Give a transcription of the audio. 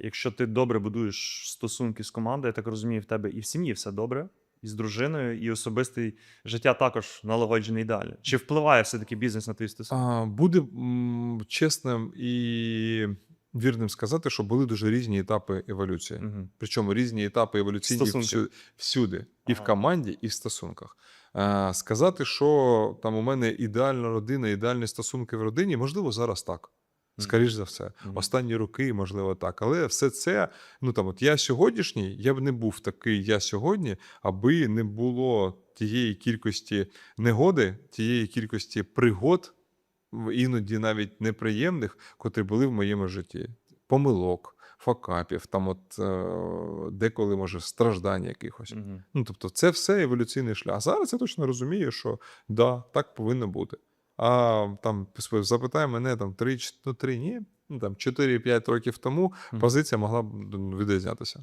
Якщо ти добре будуєш стосунки з командою, я так розумію, в тебе і в сім'ї все добре, і з дружиною, і особисте життя також налагоджене ідеально. Чи впливає все-таки бізнес на твої стосунки? Буде чесним і вірним сказати, що були дуже різні етапи еволюції. Угу. Причому різні етапи еволюційні всю, всюди, і в команді, і в стосунках. А, сказати, що там у мене ідеальна родина, ідеальні стосунки в родині, можливо, зараз так. Скоріш за все, останні роки, можливо, так. Але все це, ну там, от я сьогоднішній, я б не був такий я сьогодні, аби не було тієї кількості негоди, тієї кількості пригод, іноді навіть неприємних, котрі були в моєму житті. Помилок, факапів, там, от е, деколи, може, страждань якихось. Угу. Ну, тобто, це все еволюційний шлях. Зараз я точно розумію, що да, так повинно бути. А там запитай мене там 3, ну, 3 ні, ну там 4-5 років тому позиція могла б відрізнятися.